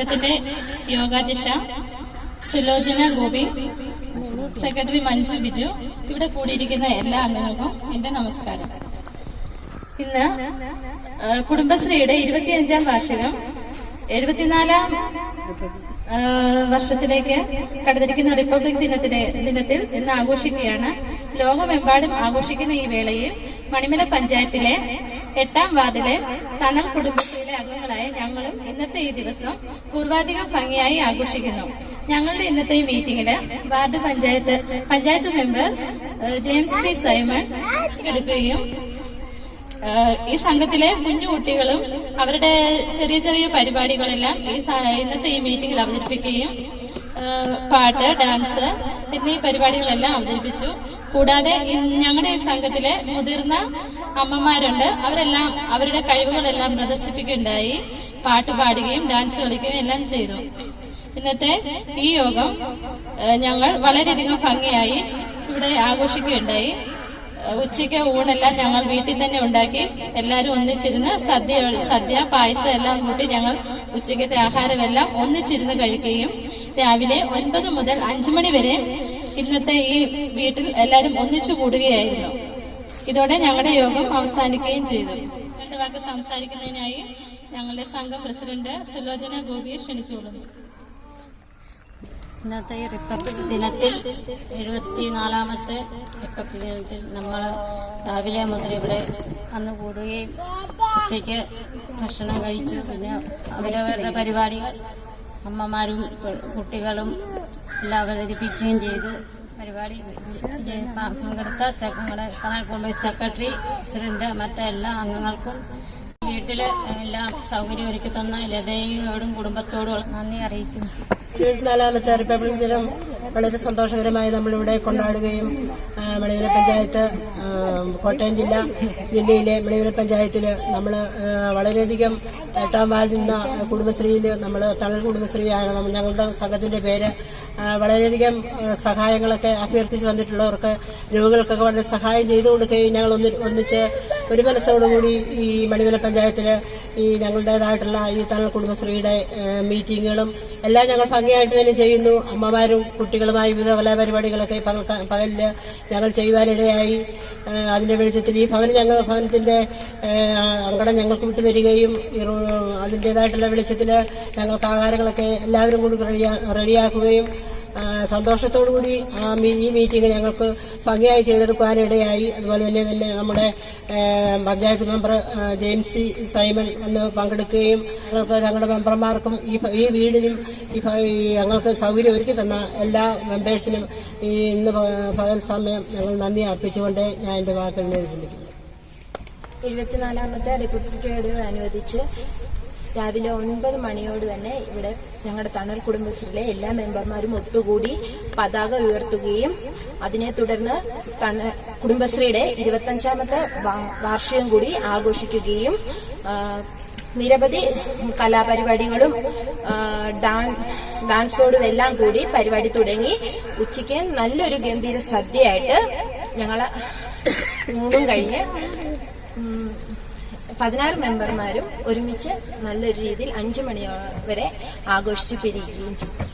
സംഘത്തിന്റെ യോഗാധ്യക്ഷ സുലോചന ഗോപി സെക്രട്ടറി മഞ്ജു ബിജു ഇവിടെ കൂടിയിരിക്കുന്ന എല്ലാ അംഗങ്ങൾക്കും എന്റെ നമസ്കാരം. ഇന്ന് കുടുംബശ്രീയുടെ ഇരുപത്തിയഞ്ചാം വാർഷികം എഴുപത്തിനാലാം വർഷത്തിലേക്ക് കടന്നിരിക്കുന്ന റിപ്പബ്ലിക് ദിനത്തിന്റെ ദിനത്തിൽ ഇന്ന് ആഘോഷിക്കുകയാണ്. ലോകമെമ്പാടും ആഘോഷിക്കുന്ന ഈ വേളയിൽ മണിമല പഞ്ചായത്തിലെ എട്ടാം വാർഡിലെ തണൽ കുടുംബത്തിലെ അംഗങ്ങളായ ഞങ്ങളും ഇന്നത്തെ ഈ ദിവസം പൂർവാധികം ഭംഗിയായി ആഘോഷിക്കുന്നു. ഞങ്ങളുടെ ഇന്നത്തെ ഈ മീറ്റിംഗിൽ ward panchayat panchayat member James P. Simon എടുക്കുകയും ഈ സംഘത്തിലെ കുഞ്ഞു കുട്ടികളും അവരുടെ ചെറിയ ചെറിയ പരിപാടികളെല്ലാം ഈ ഇന്നത്തെ ഈ മീറ്റിംഗിൽ അവതരിപ്പിക്കുകയും പാട്ട് ഡാൻസ് എന്നീ പരിപാടികളെല്ലാം അവതരിപ്പിച്ചു. കൂടാതെ ഞങ്ങളുടെ സംഘത്തിലെ മുതിർന്ന അമ്മമാരുണ്ട്. അവരെല്ലാം അവരുടെ കഴിവുകളെല്ലാം പ്രദർശിപ്പിക്കുകയുണ്ടായി. പാട്ട് പാടുകയും ഡാൻസ് കളിക്കുകയും എല്ലാം ചെയ്തു. ഇന്നത്തെ ഈ യോഗം ഞങ്ങൾ വളരെയധികം ഭംഗിയായി ഇവിടെ ആഘോഷിക്കുകയുണ്ടായി. ഉച്ചയ്ക്ക് ഊണെല്ലാം ഞങ്ങൾ വീട്ടിൽ തന്നെ ഉണ്ടാക്കി എല്ലാവരും ഒന്നിച്ചിരുന്ന് സദ്യ സദ്യ പായസം എല്ലാം കൂട്ടി ഞങ്ങൾ ഉച്ചയ്ക്കത്തെ ആഹാരമെല്ലാം ഒന്നിച്ചിരുന്ന് കഴിക്കുകയും രാവിലെ ഒൻപത് മുതൽ അഞ്ചു മണി വരെ ഇന്നത്തെ ഈ വീട്ടിൽ എല്ലാവരും ഒന്നിച്ചു കൂടുകയായിരുന്നു. ഇതോടെ ഞങ്ങളുടെ യോഗം അവസാനിക്കുകയും ചെയ്തു. രണ്ട് വാക്ക് സംസാരിക്കുന്നതിനായി ഞങ്ങളുടെ സംഘം പ്രസിഡന്റ് സുലോചന ഗോപിയെ ക്ഷണിച്ചുകൊള്ളുന്നു. ഇന്നത്തെ ഈ റിപ്പബ്ലിക് ദിനത്തിൽ എഴുപത്തിനാലാമത്തെ റിപ്പബ്ലിക് ദിനത്തിൽ നമ്മൾ രാവിലെ മുതൽ ഇവിടെ വന്ന് കൂടുകയും ഉച്ചയ്ക്ക് ഭക്ഷണം കഴിച്ചു. പിന്നെ അവരവരുടെ പരിപാടികൾ അമ്മമാരും കുട്ടികളും എല്ലാം അവതരിപ്പിക്കുകയും ചെയ്തു പരിപാടി പങ്കെടുത്ത ഞങ്ങളുടെ കനാൽ കോൺഗ്രസ് സെക്രട്ടറി പ്രസിഡന്റ് മറ്റെല്ലാ അംഗങ്ങൾക്കും വീട്ടിൽ എല്ലാ സൗകര്യം ഒരുക്കി തന്ന ലതയോടും കുടുംബത്തോടും നന്ദി അറിയിക്കുന്നു. ഇരുപത്തിനാലാമത്തെ റിപ്പബ്ലിക് ദിനം വളരെ സന്തോഷകരമായി നമ്മളിവിടെ കൊണ്ടാടുകയും മണിവില പഞ്ചായത്ത് കോട്ടയം ജില്ല ജില്ലയിലെ മണിവില പഞ്ചായത്തിൽ നമ്മൾ വളരെയധികം എട്ടാം വാർഡിൽ നിന്ന് കുടുംബശ്രീയിൽ നമ്മൾ തണൽ കുടുംബശ്രീയാണ്. ഞങ്ങളുടെ സംഘത്തിന്റെ പേര് വളരെയധികം സഹായങ്ങളൊക്കെ അഭ്യർത്ഥിച്ച് വന്നിട്ടുള്ളവർക്ക് രോഗികൾക്കൊക്കെ വളരെ സഹായം ചെയ്തു കൊടുക്കുകയും ഞങ്ങൾ ഒന്നിച്ച് ഒരു മനസ്സോടുകൂടി ഈ മണിമല പഞ്ചായത്തിൽ ഈ ഞങ്ങളുടേതായിട്ടുള്ള ഈ തണൽ കുടുംബശ്രീയുടെ മീറ്റിങ്ങുകളും എല്ലാം ഞങ്ങൾ ഭംഗിയായിട്ട് തന്നെ ചെയ്യുന്നു. അമ്മമാരും കുട്ടികളുമായി വിവിധ കലാപരിപാടികളൊക്കെ പകലിൽ ഞങ്ങൾ ചെയ്യുവാനിടയായി. അതിന്റെ വെളിച്ചത്തിൽ ഈ ഭവനം ഞങ്ങൾ ഭവനത്തിന്റെ അങ്കടം ഞങ്ങൾക്ക് വിട്ടു തരികയും അതിന്റേതായിട്ടുള്ള വെളിച്ചത്തിൽ ഞങ്ങൾക്ക് ആഹാരങ്ങളൊക്കെ എല്ലാവരും കൂടി റെഡിയാ റെഡിയാക്കുകയും ആ, സന്തോഷത്തോടുകൂടി ആ ഈ മീറ്റിംഗ് ഞങ്ങൾക്ക് ഭംഗിയായി ചെയ്തെടുക്കാനിടയായി അതുപോലെ തന്നെ തന്നെ നമ്മുടെ panchayat member James C Simon വന്ന് പങ്കെടുക്കുകയും ഞങ്ങൾക്ക് ഞങ്ങളുടെ മെമ്പർമാർക്കും ഈ ഈ വീടിനും ഈ ഞങ്ങൾക്ക് സൗകര്യം ഒരുക്കി തന്ന എല്ലാ മെമ്പേഴ്സിനും ഈ ഇന്ന് പകൽ സമയം ഞങ്ങൾ നന്ദി അർപ്പിച്ചുകൊണ്ട് ഞാൻ എന്റെ വാക്കുകളിലേക്ക് നിർമ്മിക്കുന്നു എഴുപത്തിനാലാമത്തെ റിപ്പബ്ലിക് അനുവദിച്ച് രാവിലെ ഒൻപത് മണിയോട് തന്നെ ഇവിടെ ഞങ്ങളുടെ തണൽ കുടുംബശ്രീയിലെ എല്ലാ മെമ്പർമാരും ഒത്തുകൂടി പതാക ഉയർത്തുകയും അതിനെ തുടർന്ന് കുടുംബശ്രീയുടെ ഇരുപത്തഞ്ചാമത്തെ വാർഷികം കൂടി ആഘോഷിക്കുകയും നിരവധി കലാപരിപാടികളും ഡാൻസോടും എല്ലാം കൂടി പരിപാടി തുടങ്ങി. ഉച്ചയ്ക്ക് നല്ലൊരു ഗംഭീര സദ്യയായിട്ട് ഞങ്ങൾ ഊണും കഴിഞ്ഞ് പതിനാറ് മെമ്പർമാരും ഒരുമിച്ച് നല്ലൊരു രീതിയിൽ അഞ്ചു മണിയോ വരെ ആഘോഷിച്ചു പിരിയുകയും ചെയ്തു.